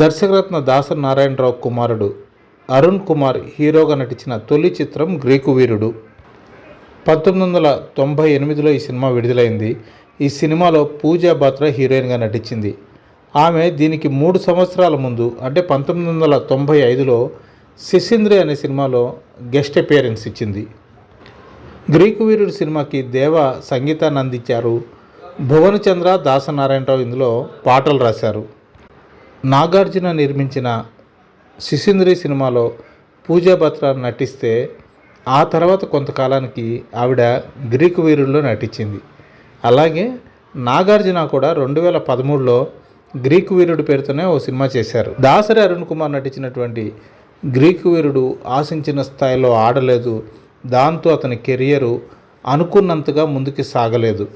దర్శకరత్న దాసరి నారాయణరావు కుమారుడు అరుణ్ కుమార్ హీరోగా నటించిన తొలి చిత్రం గ్రీకు వీరుడు. పంతొమ్మిది వందల తొంభై ఎనిమిదిలో ఈ సినిమా విడుదలైంది. ఈ సినిమాలో పూజా బాత్రా హీరోయిన్గా నటించింది. ఆమె దీనికి మూడు సంవత్సరాల ముందు అంటే పంతొమ్మిది వందల తొంభై ఐదులో శిశింద్రి అనే సినిమాలో గెస్ట్ అపియరెన్స్ ఇచ్చింది. గ్రీకు వీరుడు సినిమాకి దేవ సంగీతాన్ని అందించారు భువనచంద్ర దాసనారాయణరావు ఇందులో పాటలు రాశారు. నాగార్జున నిర్మించిన శిశింద్రి సినిమాలో పూజా బత్రా నటిస్తే ఆ తర్వాత కొంతకాలానికి ఆవిడ గ్రీకు వీరుల్లో నటించింది. అలాగే నాగార్జున కూడా రెండు వేల పదమూడులో గ్రీకు వీరుడు పేరుతోనే ఓ సినిమా చేశారు. దాసరి అరుణ్ కుమార్ నటించినటువంటి గ్రీకు వీరుడు ఆశించిన స్థాయిలో ఆడలేదు. దాంతో అతని కెరియరు అనుకున్నంతగా ముందుకు సాగలేదు.